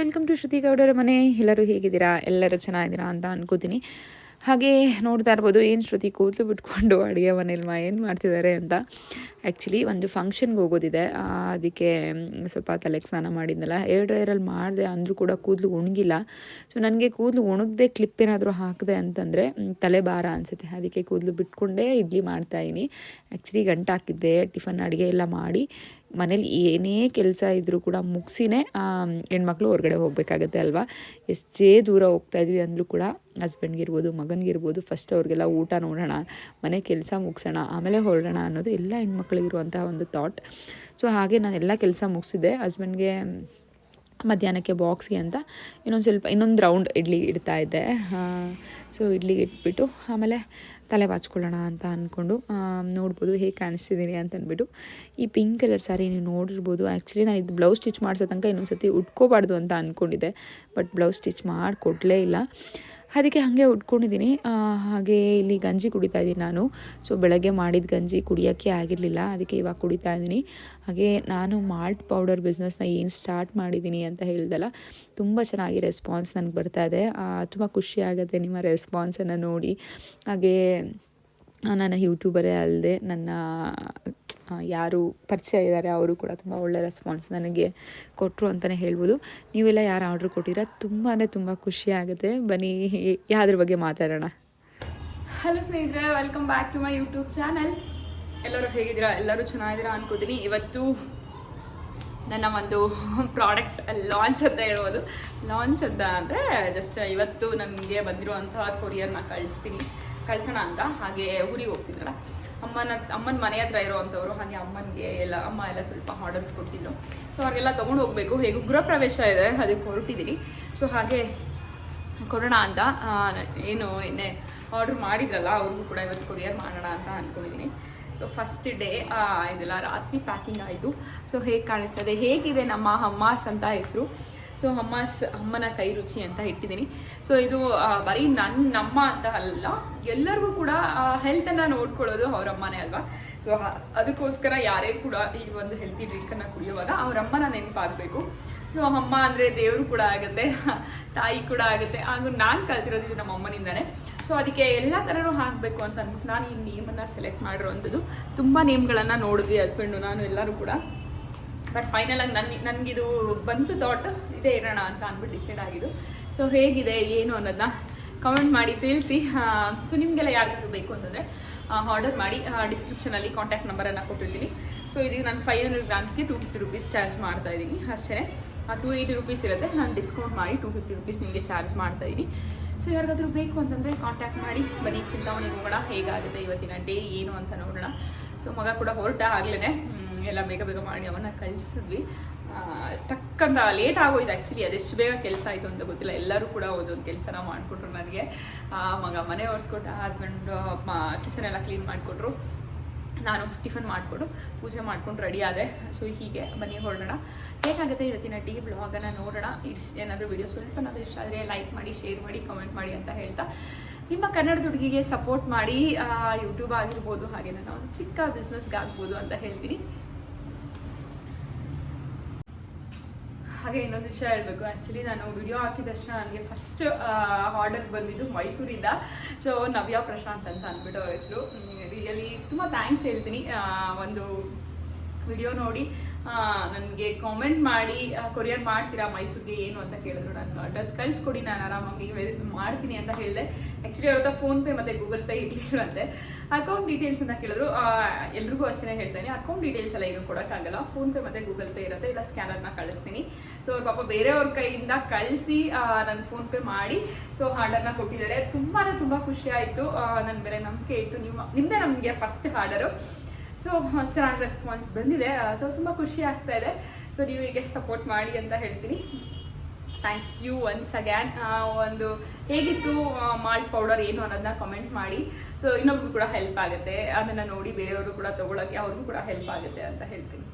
Welcome to ಶ್ರುತಿ ಗೌಡರ ಮನೆ. ಎಲ್ಲರೂ ಹೇಗಿದ್ದೀರಾ? ಎಲ್ಲರೂ ಚೆನ್ನಾಗಿದ್ದೀರಾ ಅಂತ ಅನ್ಕೋತೀನಿ. ಹಾಗೆ ನೋಡ್ತಾ ಇರ್ಬೋದು, ಏನು ಶ್ರುತಿ ಕೂತು ಬಿಟ್ಕೊಂಡು ಅಡುಗೆ ಮನೇಲಿ ಮಾ ಏನು ಮಾಡ್ತಿದ್ದಾರೆ ಅಂತ. ಆ್ಯಕ್ಚುಲಿ ಒಂದು ಫಂಕ್ಷನ್ಗೆ ಹೋಗೋದಿದೆ. ಅದಕ್ಕೆ ಸ್ವಲ್ಪ ತಲೆಗೆ ಸ್ನಾನ ಮಾಡಿದ್ನಲ್ಲ. ಏರ್ ಡ್ರೈಯರಲ್ಲಿ ಮಾಡಿದೆ, ಅಂದರೂ ಕೂಡ ಕೂದಲು ಉಣಗಿಲ್ಲ. ಸೊ ನನಗೆ ಕೂದಲು ಒಣಗದೆ ಕ್ಲಿಪ್ ಏನಾದರೂ ಹಾಕಿದೆ ಅಂತಂದರೆ ತಲೆ ಭಾರ ಅನಿಸುತ್ತೆ. ಅದಕ್ಕೆ ಕೂದಲು ಬಿಟ್ಕೊಂಡೇ ಇಡ್ಲಿ ಮಾಡ್ತಾಯಿದ್ದೀನಿ ಆ್ಯಕ್ಚುಲಿ ಗಂಟು ಹಾಕಿದ್ದೆ ಟಿಫನ್ ಅಡುಗೆ ಎಲ್ಲ ಮಾಡಿ. ಮನೇಲಿ ಏನೇ ಕೆಲಸ ಇದ್ದರೂ ಕೂಡ ಮುಗಿಸಿನೇ ಹೆಣ್ಮಕ್ಳು ಹೊರಗಡೆ ಹೋಗಬೇಕಾಗತ್ತೆ ಅಲ್ವಾ? ಎಷ್ಟೇ ದೂರ ಹೋಗ್ತಾ ಇದ್ವಿ ಅಂದರೂ ಕೂಡ ಹಸ್ಬೆಂಡ್ಗಿರ್ಬೋದು, ಮಗನಿಗಿರ್ಬೋದು ಫಸ್ಟ್ ಅವ್ರಿಗೆಲ್ಲ ಊಟ ನೋಡೋಣ, ಮನೆ ಕೆಲಸ ಮುಗಿಸೋಣ, ಆಮೇಲೆ ಹೊರಡೋಣ ಅನ್ನೋದು ಎಲ್ಲ ಹೆಣ್ಮಕ್ಳಿಗಿರುವಂತಹ ಒಂದು ಥಾಟ್ ಸೊ ಹಾಗೆ ನಾನು ಎಲ್ಲ ಕೆಲಸ ಮುಗಿಸಿದ್ದೆ. ಹಸ್ಬೆಂಡ್ಗೆ ಮಧ್ಯಾಹ್ನಕ್ಕೆ ಬಾಕ್ಸ್ಗೆ ಅಂತ ಇನ್ನೊಂದು ಸ್ವಲ್ಪ ಇನ್ನೊಂದು ರೌಂಡ್ ಇಡ್ಲಿ ಇಡ್ತಾ ಇದ್ದೆ. ಸೊ ಇಡ್ಲಿಗೆ ಇಟ್ಬಿಟ್ಟು ಆಮೇಲೆ ತಲೆ ಬಾಚ್ಕೊಳ್ಳೋಣ ಅಂತ ಅಂದ್ಕೊಂಡು ನೋಡ್ಬೋದು ಹೇಗೆ ಕಾಣಿಸ್ತಿದ್ದೀನಿ ಅಂತ ಅಂದ್ಬಿಟ್ಟು ಈ ಪಿಂಕ್ ಕಲರ್ ಸ್ಯಾರಿ ನೀವು ನೋಡಿರ್ಬೋದು. ಆ್ಯಕ್ಚುಲಿ ನಾನು ಇದು ಬ್ಲೌಸ್ ಸ್ಟಿಚ್ ಮಾಡಿಸೋ ತನಕ ಇನ್ನೊಂದು ಸತಿ ಉಟ್ಕೋಬಾರ್ದು ಅಂತ ಅಂದ್ಕೊಂಡಿದ್ದೆ ಬಟ್ ಬ್ಲೌಸ್ ಸ್ಟಿಚ್ ಮಾಡಿಕೊಡ್ಲೇ ಇಲ್ಲ. ಅದಕ್ಕೆ ಹಾಗೆ ಉಟ್ಕೊಂಡಿದ್ದೀನಿ. ಹಾಗೆ ಇಲ್ಲಿ ಗಂಜಿ ಕುಡಿತಾ ಇದ್ದೀನಿ ನಾನು. ಸೊ ಬೆಳಗ್ಗೆ ಮಾಡಿದ ಗಂಜಿ ಕುಡಿಯೋಕ್ಕೆ ಆಗಿರಲಿಲ್ಲ. ಅದಕ್ಕೆ ಇವಾಗ ಕುಡಿತಾ ಇದ್ದೀನಿ. ಹಾಗೆ ನಾನು ಮಾಲ್ಟ್ ಪೌಡರ್ ಬಿಸ್ನೆಸ್ನ ಏನು ಸ್ಟಾರ್ಟ್ ಮಾಡಿದ್ದೀನಿ ಅಂತ ಹೇಳ್ದಲ್ಲ, ತುಂಬ ಚೆನ್ನಾಗಿ ರೆಸ್ಪಾನ್ಸ್ ನನಗೆ ಬರ್ತಾ ಇದೆ. ತುಂಬ ಖುಷಿ ಆಗುತ್ತೆ ನಿಮ್ಮ ರೆಸ್ಪಾನ್ಸನ್ನು ನೋಡಿ. ಹಾಗೆ ನಾನು ಯೂಟ್ಯೂಬರೇ ಅಲ್ಲದೆ ನನ್ನ ಯಾರು ಪರಿಚಯ ಇದ್ದಾರೆ, ಅವರು ಕೂಡ ತುಂಬ ಒಳ್ಳೆ ರೆಸ್ಪಾನ್ಸ್ ನನಗೆ ಕೊಟ್ಟರು ಅಂತಲೇ ಹೇಳ್ಬೋದು. ನೀವೆಲ್ಲ ಯಾರು ಆರ್ಡ್ರ್ ಕೊಟ್ಟಿದ್ದೀರಾ ತುಂಬ ಅಂದರೆ ತುಂಬ ಖುಷಿ ಆಗುತ್ತೆ. ಬನ್ನಿ, ಯಾವ್ದ್ರ ಬಗ್ಗೆ ಮಾತಾಡೋಣ? ಹಲೋ ಸ್ನೇಹಿತರೆ welcome back to my YouTube channel ಎಲ್ಲರೂ ಹೇಗಿದ್ದೀರಾ? ಎಲ್ಲರೂ ಚೆನ್ನಾಗಿದ್ದೀರಾ ಅನ್ಕೋತೀನಿ. ಇವತ್ತು ನನ್ನ ಒಂದು ಪ್ರಾಡಕ್ಟ್ ಲಾಂಚ್ ಅಂತ ಹೇಳ್ಬೋದು. ಲಾಂಚ್ ಅಂತ ಅಂದರೆ ಜಸ್ಟ್ ಇವತ್ತು ನನಗೆ ಬಂದಿರುವಂತಹ ಕೊರಿಯರ್ನ ಕಳಿಸ್ತೀನಿ. ಕಳಿಸೋಣ ಅಂತ. ಹಾಗೆ ಊರಿಗೆ ಹೋಗ್ತಿದ್ರಲ್ಲ ಅಮ್ಮನ ಅಮ್ಮನ ಮನೆ ಹತ್ರ ಇರೋವಂಥವ್ರು, ಹಾಗೆ ಅಮ್ಮನಿಗೆ ಎಲ್ಲ, ಅಮ್ಮ ಎಲ್ಲ ಸ್ವಲ್ಪ ಆರ್ಡರ್ಸ್ ಕೊಟ್ಟಿದ್ರು ಸೊ ಅವ್ರಿಗೆಲ್ಲ ತೊಗೊಂಡು ಹೋಗಬೇಕು. ಹೇಗೆ ಗೃಹ ಪ್ರವೇಶ ಇದೆ, ಅದಕ್ಕೆ ಹೊರಟಿದ್ದೀನಿ ಸೊ ಹಾಗೆ ಕೊಡೋಣ ಅಂತ ಏನು ನಿನ್ನೆ ಆರ್ಡ್ರ್ ಮಾಡಿದ್ರಲ್ಲ, ಅವ್ರಿಗೂ ಕೂಡ ಇವತ್ತು ಕೊರಿಯರ್ ಮಾಡೋಣ ಅಂತ ಅಂದ್ಕೊಂಡಿದ್ದೀನಿ ಸೊ ಫಸ್ಟ್ ಡೇ ಇದೆಲ್ಲ ರಾತ್ರಿ ಪ್ಯಾಕಿಂಗ್ ಆಯಿತು. ಸೊ ಹೇಗೆ ಕಾಣಿಸ್ತದೆ, ಹೇಗಿದೆ ನಮ್ಮ ಅಮ್ಮಾಸ್ ಅಂತ ಹೆಸರು? ಸೊ ಅಮ್ಮಸ್ ಅಮ್ಮನ ಕೈ ರುಚಿ ಅಂತ ಇಟ್ಟಿದ್ದೀನಿ. ಸೊ ಇದು ಬರೀ ನನ್ನ ನಮ್ಮ ಅಂತ ಅಲ್ಲ, ಎಲ್ಲರಿಗೂ ಕೂಡ ಹೆಲ್ತನ್ನು ನೋಡ್ಕೊಳ್ಳೋದು ಅವ್ರ ಅಮ್ಮನೇ ಅಲ್ವಾ? ಸೊ ಅದಕ್ಕೋಸ್ಕರ ಯಾರೇ ಕೂಡ ಈ ಒಂದು ಹೆಲ್ತಿ ಡ್ರಿಂಕನ್ನು ಕುಡಿಯುವಾಗ ಅವ್ರ ಅಮ್ಮನ ನೆನಪಾಗಬೇಕು. ಸೊ ಅಮ್ಮ ಅಂದರೆ ದೇವರು ಕೂಡ ಆಗುತ್ತೆ, ತಾಯಿ ಕೂಡ ಆಗುತ್ತೆ. ಹಾಗೂ ನಾನು ಕಲ್ತಿರೋದು ಇದು ನಮ್ಮ ಅಮ್ಮನಿಂದಾನೆ. ಸೊ ಅದಕ್ಕೆ ಎಲ್ಲ ಥರನೂ ಹಾಕಬೇಕು ಅಂತ ಅಂದ್ಬಿಟ್ಟು ನಾನು ಈ ನೇಮನ್ನು ಸೆಲೆಕ್ಟ್ ಮಾಡಿರೋವಂಥದ್ದು. ತುಂಬ ನೇಮ್ಗಳನ್ನು ನೋಡಿದ್ವಿ ಹಸ್ಬೆಂಡು ನಾನು ಎಲ್ಲರೂ ಕೂಡ. ಬಟ್ ಫೈನಲಾಗಿ ನನ್ನ ನನಗಿದು ಬಂತು ಥಾಟ್ ಇದೇ ಇರೋಣ ಅಂತ ಅಂದ್ಬಿಟ್ಟು ಡಿಸೈಡ್ ಆಗಿದ್ದು. ಸೊ ಹೇಗಿದೆ, ಏನು ಅನ್ನೋದನ್ನ ಕಮೆಂಟ್ ಮಾಡಿ, ತಿಳಿಸಿ. ಸೊ ನಿಮಗೆಲ್ಲ ಯಾರಿಗೂ ಬೇಕು ಅಂತಂದರೆ ಆರ್ಡರ್ ಮಾಡಿ ಡಿಸ್ಕ್ರಿಪ್ಷನಲ್ಲಿ ಕಾಂಟ್ಯಾಕ್ಟ್ ನಂಬರನ್ನು ಕೊಟ್ಟಿರ್ತೀನಿ. ಸೊ ಇದೀಗ ನಾನು ಫೈವ್ ಹಂಡ್ರೆಡ್ ಗ್ರಾಮ್ಸ್ಗೆ ಟೂ ಫಿಫ್ಟಿ ರುಪೀಸ್ ಚಾರ್ಜ್ ಮಾಡ್ತಾ ಇದ್ದೀನಿ ಅಷ್ಟೇ ಟೂ ಏಯ್ಟಿ ರುಪೀಸ್ ಇರುತ್ತೆ, ನಾನು ಡಿಸ್ಕೌಂಟ್ ಮಾಡಿ ಟೂ ಫಿಫ್ಟಿ ರುಪೀಸ್ ನಿಮಗೆ ಚಾರ್ಜ್ ಮಾಡ್ತಾ ಇದ್ದೀನಿ. ಸೊ ಯಾರಿಗಾದ್ರೂ ಬೇಕು ಅಂತಂದರೆ ಕಾಂಟ್ಯಾಕ್ಟ್ ಮಾಡಿ. ಬನ್ನಿ ಚಿಂತಾಮಣಿ ಹೋಗೋಣ ಹೇಗಾಗುತ್ತೆ ಇವತ್ತಿನ ಡೇ ಏನು ಅಂತ ನೋಡೋಣ. ಸೊ ಮಗ ಕೂಡ ಹೊರಟ ಆಗ್ಲೇ ಎಲ್ಲ ಬೇಗ ಬೇಗ ಮಾಡಿ ಅವನ್ನ ಕಳಿಸಿದ್ವಿ. ಟಕ್ಕಂತ ಲೇಟ್ ಆಗೋಯ್ತು ಆ್ಯಕ್ಚುಲಿ ಅದೆಷ್ಟು ಬೇಗ ಕೆಲಸ ಆಯಿತು ಅಂತ ಗೊತ್ತಿಲ್ಲ. ಎಲ್ಲರೂ ಕೂಡ ಒಂದೊಂದು ಕೆಲಸನ ಮಾಡಿಕೊಟ್ರು ನನಗೆ. ಮಗ ಮನೆ ಒರೆಸ್ಕೊಟ್ಟ ಹಸ್ಬೆಂಡ್ ಕಿಚನ್ ಎಲ್ಲ ಕ್ಲೀನ್ ಮಾಡಿಕೊಟ್ರು. ನಾನು ಟಿಫನ್ ಮಾಡಿಕೊಂಡು ಪೂಜೆ ಮಾಡ್ಕೊಂಡು ರೆಡಿ ಆದೆ. ಸೊ ಹೀಗೆ ಬನ್ನಿ ಹೊರಡೋಣ. ಹೇಗಾಗುತ್ತೆ ಇವತ್ತಿನ ಟೀ ಬ್ಲಾಗನ್ನು ನೋಡೋಣ. ಇಟ್ಸ್ ಏನಾದರೂ ವಿಡಿಯೋ ಸ್ವಲ್ಪನಾದರೂ ಇಷ್ಟ ಆದರೆ ಲೈಕ್ ಮಾಡಿ ಶೇರ್ ಮಾಡಿ ಕಮೆಂಟ್ ಮಾಡಿ ಅಂತ ಹೇಳ್ತಾ. ನಿಮ್ಮ ಕನ್ನಡದ ಹುಡುಗಿಗೆ ಸಪೋರ್ಟ್ ಮಾಡಿ ಯೂಟ್ಯೂಬ್ ಆಗಿರ್ಬೋದು, ಹಾಗೆ ನನ್ನ ಒಂದು ಚಿಕ್ಕ ಬಿಸ್ನೆಸ್ಗಾಗ್ಬೋದು ಅಂತ ಹೇಳ್ತೀನಿ. ಹಾಗೆ ಇನ್ನೊಂದು ವಿಷಯ ಹೇಳ್ಬೇಕು. ಆ್ಯಕ್ಚುಲಿ ನಾನು ವಿಡಿಯೋ ಹಾಕಿದ ತಕ್ಷಣ ನನಗೆ ಫಸ್ಟ್ ಆರ್ಡರ್ ಬಂದಿದ್ದು ಮೈಸೂರಿಂದ. ಸೊ ನವ್ಯ ಪ್ರಶಾಂತ್ ಅಂತ ಅಂದ್ಬಿಟ್ಟು ಹೆಸರು. ರಿಯಲಿ ತುಂಬ ಥ್ಯಾಂಕ್ಸ್ ಹೇಳ್ತೀನಿ. ಒಂದು ವಿಡಿಯೋ ನೋಡಿ. ನನಗೆ ಕಾಮೆಂಟ್ ಮಾಡಿ ಕೊರಿಯರ್ ಮಾಡ್ತೀರಾ ಮೈಸೂರಿಗೆ ಏನು ಅಂತ ಕೇಳಿದ್ರು ನಾನು. ಅಡ್ರೆಸ್ ಕಳಿಸ್ಕೊಡಿ ನಾನು ಆರಾಮಾಗಿ ಮಾಡ್ತೀನಿ ಅಂತ ಹೇಳಿದೆ. ಆ್ಯಕ್ಚುಲಿ ಅವ್ರ ಹತ್ರ ಫೋನ್ಪೇ ಮತ್ತು ಗೂಗಲ್ ಪೇ ಇಟ್ಟಿರಂತೆ ಅಕೌಂಟ್ ಡೀಟೇಲ್ಸ್ ಅಂತ ಕೇಳಿದ್ರು. ಎಲ್ರಿಗೂ ಅಷ್ಟೇ ಹೇಳ್ತೇನೆ. ಅಕೌಂಟ್ ಡೀಟೇಲ್ಸ್ ಎಲ್ಲ ಏನು ಕೊಡೋಕ್ಕಾಗಲ್ಲ. ಫೋನ್ಪೇ ಮತ್ತು ಗೂಗಲ್ ಪೇ ಇರುತ್ತೆ. ಇಲ್ಲ ಸ್ಕ್ಯಾನರ್ನ ಕಳಿಸ್ತೀನಿ. ಸೊ ಅವ್ರ ಪಾಪ ಬೇರೆಯವ್ರ ಕೈಯಿಂದ ಕಳಿಸಿ ನನ್ನ ಫೋನ್ಪೇ ಮಾಡಿ. ಸೊ ಹಾರ್ಡರ್ನ ಕೊಟ್ಟಿದ್ದಾರೆ. ತುಂಬಾ ತುಂಬ ಖುಷಿ ಆಯಿತು. ನನ್ನ ಬೇರೆ ನಂಬಿಕೆ ಇಟ್ಟು. ನಿಮ್ಮ ನಿಮ್ಮದೇ ನಮಗೆ ಫಸ್ಟ್ ಹಾರ್ಡರು ಸೊ ಚೆನ್ನಾಗಿ ರೆಸ್ಪಾನ್ಸ್ ಬಂದಿದೆ. ಸೊ ತುಂಬ ಖುಷಿ ಆಗ್ತಾ ಇದೆ. ಸೊ ನೀವು ಹೀಗೆ ಸಪೋರ್ಟ್ ಮಾಡಿ ಅಂತ ಹೇಳ್ತೀನಿ. ಥ್ಯಾಂಕ್ಸ್ ಯು ಒನ್ಸ್ ಅಗ್ಯಾನ್ ಒಂದು ಹೇಗಿತ್ತು ಮಾಲ್ಟ್ ಪೌಡರ್ ಏನು ಅನ್ನೋದನ್ನ ಕಮೆಂಟ್ ಮಾಡಿ. ಸೊ ಇನ್ನೊಬ್ರು ಕೂಡ ಹೆಲ್ಪ್ ಆಗುತ್ತೆ. ಅದನ್ನು ನೋಡಿ ಬೇರೆಯವರು ಕೂಡ ತೊಗೊಳಕ್ಕೆ ಅವ್ರಿಗೂ ಕೂಡ ಹೆಲ್ಪ್ ಆಗುತ್ತೆ ಅಂತ ಹೇಳ್ತೀನಿ.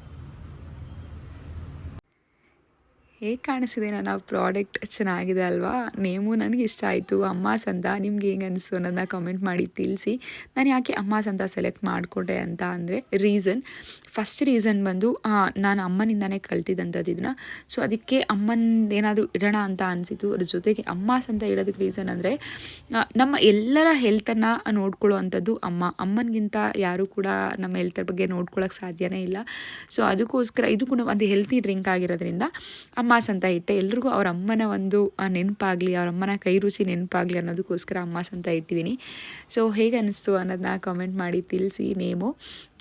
ಹೇಗೆ ಕಾಣಿಸಿದೆ ನನ್ನ ಪ್ರಾಡಕ್ಟ್? ಚೆನ್ನಾಗಿದೆ ಅಲ್ವಾ? ನೇಮು ನನಗೆ ಇಷ್ಟ ಆಯಿತು. ಅಮ್ಮ ಸಂದ, ನಿಮ್ಗೆ ಹೆಂಗೆ ಅನಿಸ್ತು ಅನ್ನೋದನ್ನ ಕಮೆಂಟ್ ಮಾಡಿ ತಿಳಿಸಿ. ನಾನು ಯಾಕೆ ಅಮ್ಮ ಸಂದ ಸೆಲೆಕ್ಟ್ ಮಾಡಿಕೊಂಡೆ ಅಂತ ಅಂದರೆ ರೀಸನ್ ಫಸ್ಟ್ ರೀಸನ್ ಬಂದು ನಾನು ಅಮ್ಮನಿಂದನೇ ಕಲ್ತಿದ್ದಂಥದ್ದು ಇದನ್ನ ಸೊ ಅದಕ್ಕೆ ಅಮ್ಮನ ಏನಾದರೂ ಇಡೋಣ ಅಂತ ಅನಿಸಿತು. ಅದ್ರ ಜೊತೆಗೆ ಅಮ್ಮ ಸಂದ ಇಡೋದಕ್ಕೆ ರೀಸನ್ ಅಂದರೆ ನಮ್ಮ ಎಲ್ಲರ ಹೆಲ್ತನ್ನು ನೋಡ್ಕೊಳ್ಳೋ ಅಂಥದ್ದು ಅಮ್ಮ. ಅಮ್ಮನಿಗಿಂತ ಯಾರೂ ಕೂಡ ನಮ್ಮ ಹೆಲ್ತರ ಬಗ್ಗೆ ನೋಡ್ಕೊಳ್ಳೋಕೆ ಸಾಧ್ಯನೇ ಇಲ್ಲ. ಸೊ ಅದಕ್ಕೋಸ್ಕರ, ಇದು ಕೂಡ ಒಂದು ಹೆಲ್ತಿ ಡ್ರಿಂಕ್ ಆಗಿರೋದ್ರಿಂದ ಅಮ್ಮಾಸ್ ಅಂತ ಇಟ್ಟೆ. ಎಲ್ರಿಗೂ ಅವ್ರ ಅಮ್ಮನ ಒಂದು ನೆನಪಾಗಲಿ, ಅವ್ರ ಅಮ್ಮನ ಕೈ ರುಚಿ ನೆನಪಾಗಲಿ ಅನ್ನೋದಕ್ಕೋಸ್ಕರ ಅಮ್ಮಾಸ್ ಅಂತ ಇಟ್ಟಿದ್ದೀನಿ. ಸೊ ಹೇಗೆ ಅನ್ನಿಸ್ತು ಅನ್ನೋದನ್ನ ಕಮೆಂಟ್ ಮಾಡಿ ತಿಳಿಸಿ ನೇಮು.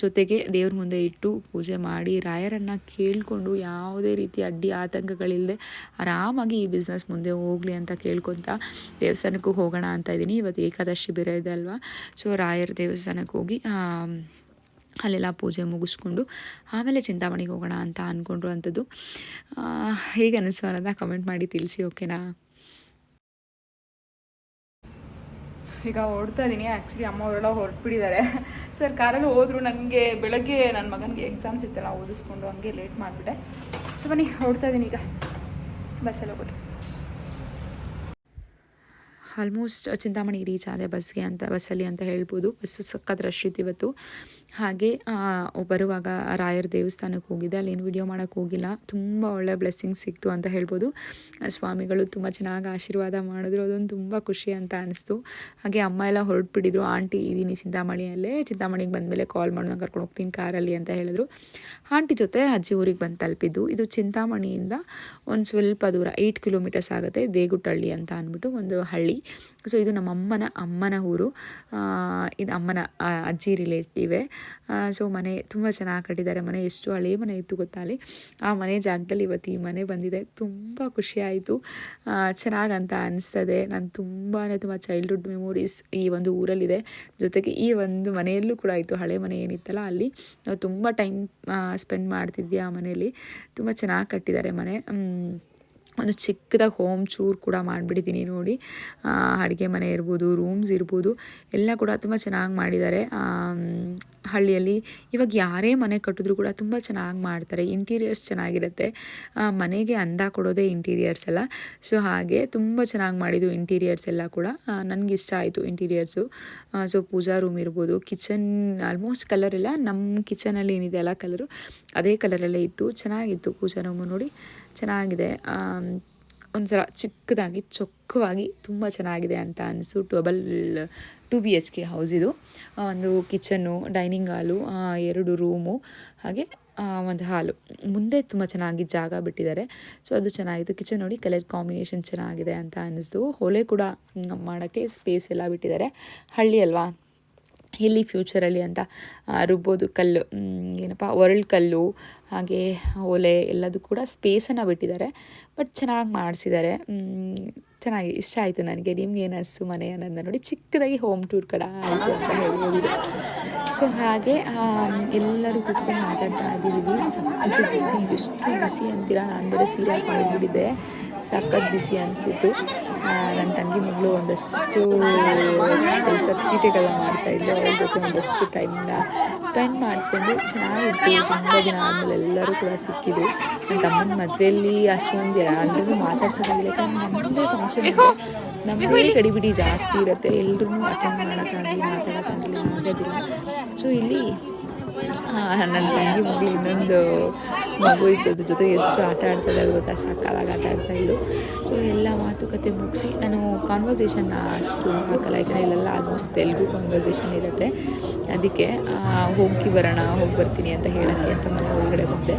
ಜೊತೆಗೆ ದೇವ್ರ ಮುಂದೆ ಇಟ್ಟು ಪೂಜೆ ಮಾಡಿ, ರಾಯರನ್ನು ಕೇಳಿಕೊಂಡು ಯಾವುದೇ ರೀತಿ ಅಡ್ಡಿ ಆತಂಕಗಳಿಲ್ಲದೆ ಆರಾಮಾಗಿ ಈ ಬಿಸ್ನೆಸ್ ಮುಂದೆ ಹೋಗಲಿ ಅಂತ ಕೇಳ್ಕೊತ ದೇವಸ್ಥಾನಕ್ಕೂ ಹೋಗೋಣ ಅಂತ ಇದ್ದೀನಿ. ಇವತ್ತು ಏಕಾದಶಿ ಬೇರೆ ಇದೆ ಅಲ್ವಾ? ಸೊ ರಾಯರ ದೇವಸ್ಥಾನಕ್ಕೆ ಹೋಗಿ ಅಲ್ಲೆಲ್ಲ ಪೂಜೆ ಮುಗಿಸ್ಕೊಂಡು ಆಮೇಲೆ ಚಿಂತಾಮಣಿಗೆ ಹೋಗೋಣ ಅಂತ ಅಂದ್ಕೊಂಡ್ರು ಅಂಥದ್ದು. ಹೇಗೆ ಅನ್ನಿಸ್ತು ಅನ್ನೋದ ಕಮೆಂಟ್ ಮಾಡಿ ತಿಳಿಸಿ ಓಕೆನಾ ಈಗ ಹೊರಡ್ತಾ ಇದ್ದೀನಿ ಆ್ಯಕ್ಚುಲಿ ಅಮ್ಮ ಅವರೆಲ್ಲ ಹೊರಟ್ಬಿಟ್ಟಿದ್ದಾರೆ. ಸರ್ ಕಾರಲ್ಲಿ ಹೋದ್ರು ನನಗೆ ಬೆಳಗ್ಗೆ ನನ್ನ ಮಗನಿಗೆ ಎಕ್ಸಾಮ್ಸ್ ಇತ್ತಲ್ಲ ಓದಿಸ್ಕೊಂಡು ಹಂಗೆ ಲೇಟ್ ಮಾಡಿಬಿಟ್ಟೆ. ಸೊ ಬನ್ನಿ ಹೊರಡ್ತಾ ಇದ್ದೀನಿ ಈಗ. ಬಸ್ಸಲ್ಲಿ ಹೋಗೋದು. ಆಲ್ಮೋಸ್ಟ್ ಚಿಂತಾಮಣಿಗೆ ರೀಚ್ ಆದೆ ಬಸ್ಗೆ ಅಂತ ಬಸ್ಸಲ್ಲಿ ಅಂತ ಹೇಳ್ಬೋದು. ಬಸ್ಸು ಸಖತ್ ರಶ್ ಇತ್ತು ಇವತ್ತು. ಹಾಗೆ ಬರುವಾಗ ರಾಯರ ದೇವಸ್ಥಾನಕ್ಕೆ ಹೋಗಿದ್ದೆ. ಅಲ್ಲೇನು ವಿಡಿಯೋ ಮಾಡೋಕ್ಕೆ ಹೋಗಿಲ್ಲ. ತುಂಬ ಒಳ್ಳೆ ಬ್ಲೆಸ್ಸಿಂಗ್ ಸಿಕ್ತು ಅಂತ ಹೇಳ್ಬೋದು. ಸ್ವಾಮಿಗಳು ತುಂಬ ಚೆನ್ನಾಗಿ ಆಶೀರ್ವಾದ ಮಾಡಿದ್ರು. ಅದೊಂದು ತುಂಬ ಖುಷಿ ಅಂತ ಅನಿಸ್ತು. ಹಾಗೆ ಅಮ್ಮ ಎಲ್ಲ ಹೊರಟ್ಬಿಟ್ಟಿದ್ರು. ಆಂಟಿ ಇದ್ದೀನಿ ಚಿಂತಾಮಣಿಯಲ್ಲೇ. ಚಿಂತಾಮಣಿಗೆ ಬಂದಮೇಲೆ ಕಾಲ್ ಮಾಡಿ ನಾನು ಕರ್ಕೊಂಡು ಹೋಗ್ತೀನಿ ಕಾರಲ್ಲಿ ಅಂತ ಹೇಳಿದ್ರು. ಆಂಟಿ ಜೊತೆ ಅಜ್ಜಿ ಊರಿಗೆ ಬಂದು ತಲುಪಿದ್ದು. ಇದು ಚಿಂತಾಮಣಿಯಿಂದ ಒಂದು ಸ್ವಲ್ಪ ದೂರ ಏಯ್ಟ್ ಕಿಲೋಮೀಟರ್ಸ್ ಆಗುತ್ತೆ, ದೇಗುಟ್ಟಳ್ಳಿ ಅಂತ ಅಂದ್ಬಿಟ್ಟು ಒಂದು ಹಳ್ಳಿ. ಸೊ ಇದು ನಮ್ಮ ಅಮ್ಮನ ಅಮ್ಮನ ಊರು ಇದು ಅಮ್ಮನ ಅಜ್ಜಿ ರಿಲೇಟಿವೆ ಸೊ ಮನೆ ತುಂಬ ಚೆನ್ನಾಗಿ ಕಟ್ಟಿದ್ದಾರೆ. ಮನೆ ಎಷ್ಟು ಹಳೆ ಮನೆ ಇತ್ತು ಗೊತ್ತಾ ಅಲ್ಲಿ? ಆ ಮನೆ ಜಾಗದಲ್ಲಿ ಇವತ್ತು ಈ ಮನೆ ಬಂದಿದೆ. ತುಂಬ ಖುಷಿಯಾಯಿತು ಆಯಿತು. ಚೆನ್ನಾಗಿ ಅಂತ ಅನಿಸ್ತದೆ. ನಾನು ತುಂಬಾ ತುಂಬ ಚೈಲ್ಡ್ಹುಡ್ ಮೆಮೊರೀಸ್ ಈ ಒಂದು ಊರಲ್ಲಿದೆ. ಜೊತೆಗೆ ಈ ಒಂದು ಮನೆಯಲ್ಲೂ ಕೂಡ ಇತ್ತು ಹಳೆ ಮನೆ ಏನಿತ್ತಲ್ಲ ಅಲ್ಲಿ. ನಾವು ತುಂಬ ಟೈಮ್ ಸ್ಪೆಂಡ್ ಮಾಡ್ತಿದ್ವಿ ಆ ಮನೆಯಲ್ಲಿ. ತುಂಬ ಚೆನ್ನಾಗಿ ಕಟ್ಟಿದ್ದಾರೆ ಮನೆ. ಒಂದು ಚಿಕ್ಕದಾಗಿ ಹೋಮ್ ಚೂರ್ ಕೂಡ ಮಾಡಿಬಿಟ್ಟಿದ್ದೀನಿ ನೋಡಿ. ಅಡುಗೆ ಮನೆ ಇರ್ಬೋದು ರೂಮ್ಸ್ ಇರ್ಬೋದು, ಎಲ್ಲ ಕೂಡ ತುಂಬ ಚೆನ್ನಾಗಿ ಮಾಡಿದ್ದಾರೆ. ಹಳ್ಳಿಯಲ್ಲಿ ಇವಾಗ ಯಾರೇ ಮನೆ ಕಟ್ಟಿದ್ರು ಕೂಡ ತುಂಬ ಚೆನ್ನಾಗಿ ಮಾಡ್ತಾರೆ. ಇಂಟೀರಿಯರ್ಸ್ ಚೆನ್ನಾಗಿರುತ್ತೆ. ಮನೆಗೆ ಅಂದ ಕೊಡೋದೇ ಇಂಟೀರಿಯರ್ಸ್ ಎಲ್ಲ ಸೊ ಹಾಗೆ ತುಂಬ ಚೆನ್ನಾಗಿ ಮಾಡಿದ್ದು ಇಂಟೀರಿಯರ್ಸ್ ಎಲ್ಲ ಕೂಡ. ನನಗೆ ಇಷ್ಟ ಆಯಿತು ಇಂಟೀರಿಯರ್ಸು ಸೊ ಪೂಜಾ ರೂಮ್ ಇರ್ಬೋದು ಕಿಚನ್ ಆಲ್ಮೋಸ್ಟ್ ಕಲರ್ ಎಲ್ಲ ನಮ್ಮ ಕಿಚನಲ್ಲಿ ಏನಿದೆ ಎಲ್ಲ ಕಲರು ಅದೇ ಕಲರಲ್ಲೇ ಇತ್ತು. ಚೆನ್ನಾಗಿತ್ತು ಪೂಜಾ ರೂಮು ನೋಡಿ. ಚೆನ್ನಾಗಿದೆ. ಒಂಥರ ಚಿಕ್ಕದಾಗಿ, ಚೊಕ್ಕವಾಗಿ ತುಂಬ ಚೆನ್ನಾಗಿದೆ ಅಂತ ಅನಿಸು double two B H K house ಇದು. ಒಂದು ಕಿಚನ್ನು, ಡೈನಿಂಗ್ ಹಾಲು ಎರಡು ರೂಮು, ಹಾಗೆ ಒಂದು ಹಾಲು. ಮುಂದೆ ತುಂಬ ಚೆನ್ನಾಗಿ ಜಾಗ ಬಿಟ್ಟಿದ್ದಾರೆ. ಸೊ, ಅದು ಚೆನ್ನಾಗಿತ್ತು. ಕಿಚನ್ ನೋಡಿ ಕಲರ್ ಕಾಂಬಿನೇಷನ್ ಚೆನ್ನಾಗಿದೆ ಅಂತ ಅನ್ನಿಸ್ತು ಹೊಲೆ ಕೂಡ ಮಾಡೋಕ್ಕೆ ಸ್ಪೇಸ್ ಎಲ್ಲ ಬಿಟ್ಟಿದ್ದಾರೆ. ಹಳ್ಳಿ ಅಲ್ವಾ? ಇಲ್ಲಿ ಫ್ಯೂಚರಲ್ಲಿ ಅಂತ ರುಬ್ಬೋದು ಕಲ್ಲು ಏನಪ್ಪ, ಒರಳು ಕಲ್ಲು, ಹಾಗೆ ಒಲೆ ಎಲ್ಲದೂ ಕೂಡ ಸ್ಪೇಸನ್ನು ಬಿಟ್ಟಿದ್ದಾರೆ. ಬಟ್ ಚೆನ್ನಾಗಿ ಮಾಡಿಸಿದ್ದಾರೆ. ಚೆನ್ನಾಗಿ ಇಷ್ಟ ಆಯಿತು ನನಗೆ. ನಿಮ್ಗೆ ಏನಸ್ಸು ಮನೆ ಅನ್ನೋದನ್ನ ನೋಡಿ. ಚಿಕ್ಕದಾಗಿ ಹೋಮ್ ಟೂರ್ ಕಡ ಆಯಿತು ಅಂತ ಹೇಳ್ಬೋದು. ಸೊ ಹಾಗೆ ಎಲ್ಲರೂ ಕೂತ್ಕೊಂಡು ಮಾತಾಡ್ತಾ ಇದ್ದೀವಿ. ಸೊ ಬಿಸಿ, ಎಷ್ಟು ಬಿಸಿ ಅಂತೀರ? ನಾನು ಬೇರೆ ಸೀರೆ ಹಾಕೊಂಡಿದ್ಬಿಟ್ಟಿದ್ದೆ ಸಖತ್ ಬಿಸಿ ಅನಿಸ್ತಿತ್ತು. ನನ್ನ ತಂಗಿ ಮಗಳು ಒಂದಷ್ಟು ಕೆಲಸ ತೀಟೆಗಳ ಮಾಡ್ತಾ ಇದ್ದೆ ಅವ್ರ ಜೊತೆ ಒಂದಷ್ಟು ಟೈಮ್ನ ಸ್ಪೆಂಡ್ ಮಾಡಿಕೊಂಡು ಚೆನ್ನಾಗಿತ್ತು. ತುಂಬ ದಿನ ಆದಮೇಲೆ ಎಲ್ಲರೂ ಕೂಡ ಸಿಕ್ಕಿದ್ರು. ನನ್ನ ತಮ್ಮನ ಮದುವೆಯಲ್ಲಿ ಅಷ್ಟೊಂದು ಎಲ್ಲರಿಗೂ ಮಾತಾಡ್ಸೋದಾಗಿಲ್ಲ ಯಾಕಂದ್ರೆ ನಮ್ಮದೇ ಫಂಕ್ಷನ್ ನಮ್ಮದೇ ಗಡಿಬಿಡಿ ಜಾಸ್ತಿ ಇರುತ್ತೆ. ಎಲ್ಲರೂ ಅಟೆಂಡ್ ಮಾಡೋಕ್ಕಾಗಲಿ ಮಾತಾಡೋಕ್ಕಾಗಲಿ ಆಗೋದಿಲ್ಲ ಸೊ ಇಲ್ಲಿ ನನ್ನ ತಂಗಿ ಮಗಳು ಇನ್ನೊಂದು ಮಗು ಇತ್ತು ಅದ್ರ ಜೊತೆ ಎಷ್ಟು ಆಟ ಆಡ್ತದೆ ಗೊತ್ತಾ? ಸಾಕಾಗ ಆಟ ಆಡ್ತಾ ಇದ್ದು ಸೊ ಎಲ್ಲ ಮಾತುಕತೆ ಮುಗಿಸಿ ನಾನು ಕಾನ್ವರ್ಸೇಷನ್ ಅಷ್ಟು ಹಾಕಲ್ಲ. ಯಾಕಂದರೆ ಇಲ್ಲೆಲ್ಲ ಆಲ್ಮೋಸ್ಟ್ ತೆಲುಗು ಕಾನ್ವರ್ಸೇಷನ್ ಇರುತ್ತೆ. ಅದಕ್ಕೆ ಹೋಗಿ ಬರೋಣ, ಹೋಗಿ ಬರ್ತೀನಿ ಅಂತ ಹೇಳೋಕ್ಕೆ ಅಂತ ಮನೆ ಒಳಗಡೆ ಬಂದೆ.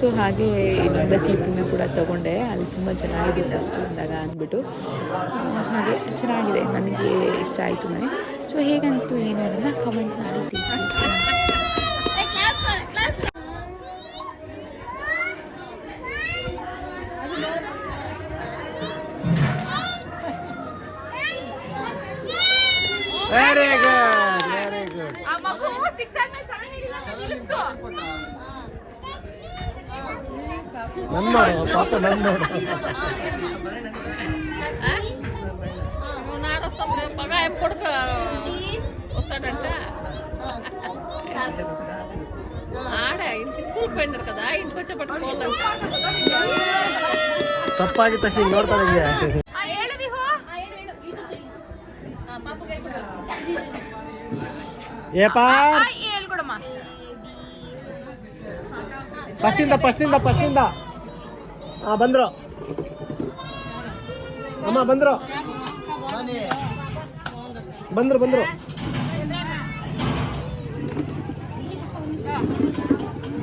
ಸೊ ಹಾಗೆ ಇನ್ನೊಂದು ಕ್ಲಿಪ್ಪನ್ನು ಕೂಡ ತೊಗೊಂಡೆ. ಅಲ್ಲಿ ತುಂಬ ಚೆನ್ನಾಗಿದೆ ಫಸ್ಟ್ ಬಂದಾಗ ಅಂದ್ಬಿಟ್ಟು. ಹಾಗೆ ಚೆನ್ನಾಗಿದೆ. ನನಗೆ ಇಷ್ಟ ಆಯಿತು ಮನೆ. ಸೊ ಹೇಗೆ ಅನಿಸ್ತು ಏನು ಅನ್ನೋದನ್ನ ಕಮೆಂಟ್ ಮಾಡಿ ತಿಳಿಸಿ. ವೆರಿ ಗುಡ್ ವೆರಿ ಗುಡ್ ಆ ಮಗು 6 ಆದ್ಮೇಲೆ 7 ಹಿಡಿಲ್ಲ ನಿಲ್ಲಿಸ್ಕೋ ನನ್ ಮಾಡು ಪಾಪ ನನ್ ಮಾಡು ನಾಡೋಸ್ತಂದ್ರೆ ಮಗ ಎಂ ಕೊಡ್ಕ ಹೊಸಡಂಟ ఇంటి స్కూల్ పోయినారు కదా ఇంటికి వచ్చే పట్టుకోవాలంట ತಪ್ಪಾಗಿದ್ದ ತಕ್ಷಣ ಹಿಂಗ್ ನೋಡ್ತಾ ಇದೀಯ ಏಪಾ ಫಸ್ಟಿಂದ ಫಸ್ಟಿಂದ ಫಸ್ಟಿಂದ ಹಾ ಬಂದ್ರು ಅಮ್ಮ ಬಂದ್ರು ಬಂದ್ರು ಬಂದ್ರು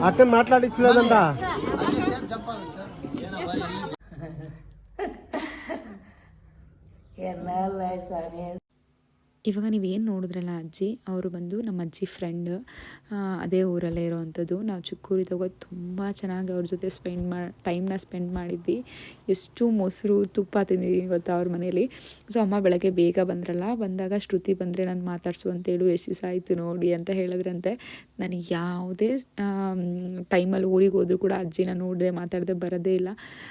అక్కని మాట్లాడించలేదంట. ఎన్నాళ్ళు అయితే ಇವಾಗ ನೀವೇನು ನೋಡಿದ್ರಲ್ಲ ಅಜ್ಜಿ? ಅವರು ಬಂದು ನಮ್ಮ ಅಜ್ಜಿ ಫ್ರೆಂಡ್ ಅದೇ ಊರಲ್ಲೇ ಇರೋವಂಥದ್ದು. ನಾವು ಚಿಕ್ಕೂರಿದಾಗ ತುಂಬ ಚೆನ್ನಾಗಿ ಅವ್ರ ಜೊತೆ ಸ್ಪೆಂಡ್ ಮಾ ಟೈಮ್ನ ಸ್ಪೆಂಡ್ ಮಾಡಿದ್ವಿ. ಎಷ್ಟು ಮೊಸರು ತುಪ್ಪ ತಿಂದಿದ್ದೀನಿ ಗೊತ್ತಾ ಅವ್ರ ಮನೇಲಿ. ಸೊ ಅಮ್ಮ ಬೆಳಗ್ಗೆ ಬೇಗ ಬಂದ್ರಲ್ಲ ಬಂದಾಗ ಶ್ರುತಿ ಬಂದರೆ ನಾನು ಮಾತಾಡ್ಸು ಅಂತೇಳು ಎಷ್ಟು ದಿವಸ ಆಯಿತು ನೋಡಿ ಅಂತ ಹೇಳಿದ್ರಂತೆ. ನನಗೆ ಯಾವುದೇ ಟೈಮಲ್ಲಿ ಊರಿಗೆ ಹೋದ್ರು ಕೂಡ ಅಜ್ಜಿನ ನೋಡಿದೆ ಮಾತಾಡದೆ ಬರೋದೇ ಇಲ್ಲ.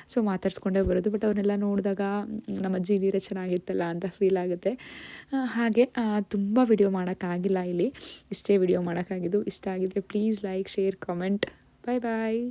ಸೊ ಮಾತಾಡ್ಸ್ಕೊಂಡೇ ಬರೋದು. ಬಟ್ ಅವ್ರನ್ನೆಲ್ಲ ನೋಡಿದಾಗ ನಮ್ಮ ಅಜ್ಜಿ ಇದ್ದೀರ ಚೆನ್ನಾಗಿತ್ತಲ್ಲ ಅಂತ ಫೀಲ್ ಆಗುತ್ತೆ. ಆ, ತುಂಬ ವಿಡಿಯೋ ಮಾಡೋಕ್ಕಾಗಿಲ್ಲ ಇಲ್ಲಿ. ಇಷ್ಟೇ ವಿಡಿಯೋ ಮಾಡೋಕ್ಕಾಗಿದ್ದು ಇಷ್ಟ ಆಗಿದ್ದರೆ please like share comment bye bye